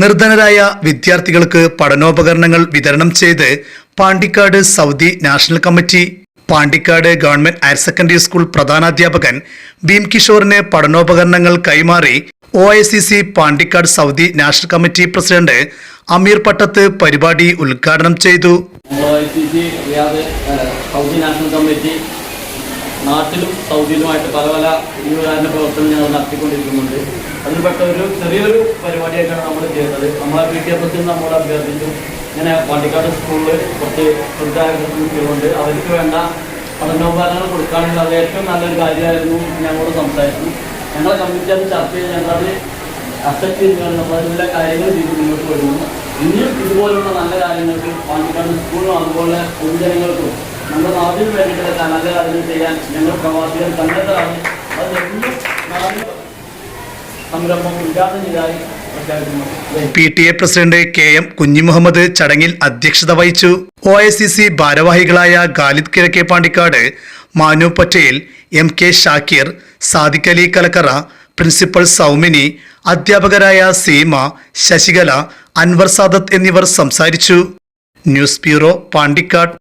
നിർധനരായ വിദ്യാർത്ഥികൾക്ക് പഠനോപകരണങ്ങൾ വിതരണം ചെയ്ത് Pandikkad Saudi national committee Pandikkad government higher secondary school പ്രധാനാധ്യാപകൻ Bhim കിഷോറിന് പഠനോപകരണങ്ങൾ കൈമാറി O I C C Pandikkad Saudi national committee president Ameer Pattath പരിപാടി ഉദ്ഘാടനം ചെയ്തു. സൗദി നാഷണൽ കമ്മിറ്റി നാട്ടിലും സൗദിയിലുമായിട്ട് പല പല ഉദാഹരണ പ്രവർത്തനം ഞങ്ങൾ നടത്തിക്കൊണ്ടിരിക്കുന്നുണ്ട്. അതിൽപ്പെട്ട ഒരു ചെറിയൊരു പരിപാടിയായിട്ടാണ് നമ്മൾ ചെയ്യുന്നത്. നമ്മളെ പി ടി എഫ് നമ്മൾ അഭ്യർത്ഥിച്ചു ഇങ്ങനെ പാണ്ടിക്കാട് സ്കൂളിൽ കുറച്ച് വൃദ്ധാഗ്രഹങ്ങളുണ്ട് അവർക്ക് വേണ്ട പഠനോപകരണങ്ങൾ കൊടുക്കാനുള്ള അത് ഏറ്റവും നല്ലൊരു കാര്യമായിരുന്നു ഞങ്ങളോട് സംസാരിച്ചു. ഞങ്ങളെ കമ്മിറ്റി അത് ചർച്ച ചെയ്ത് ഞങ്ങളത് അക്സെപ്റ്റ് ചെയ്യുകയാണ് നമ്മൾ അതിനുള്ള കാര്യങ്ങൾ ചെയ്ത് മുന്നോട്ട് വരുന്നു ഇനിയും ഇതുപോലുള്ള നല്ല കാര്യങ്ങൾക്ക് പാണ്ടിക്കാട് സ്കൂളിലും അതുപോലെ പൊതുജനങ്ങൾക്കും നമ്മുടെ നാടിന് വേണ്ടിയിട്ട് നല്ല കാര്യങ്ങൾ ചെയ്യാൻ ഞങ്ങൾ പ്രവാസികൾ തന്നതാണ്. അത് എന്നും സംരംഭം ഉദ്ഘാടനം ചെയ്തായി P T A president K M Kunhimuhammed ചടങ്ങിൽ അധ്യക്ഷത വഹിച്ചു. ഒ ഐ സി സി ഭാരവാഹികളായ Khalid കിഴക്കെ Pandikkad Manu Patel M K Shakir Sadiq Ali Kalakkara principal Soumini അധ്യാപകരായ സീമ ശശികല അൻവർ സാദത്ത് എന്നിവർ സംസാരിച്ചു. News bureau Pandikkad.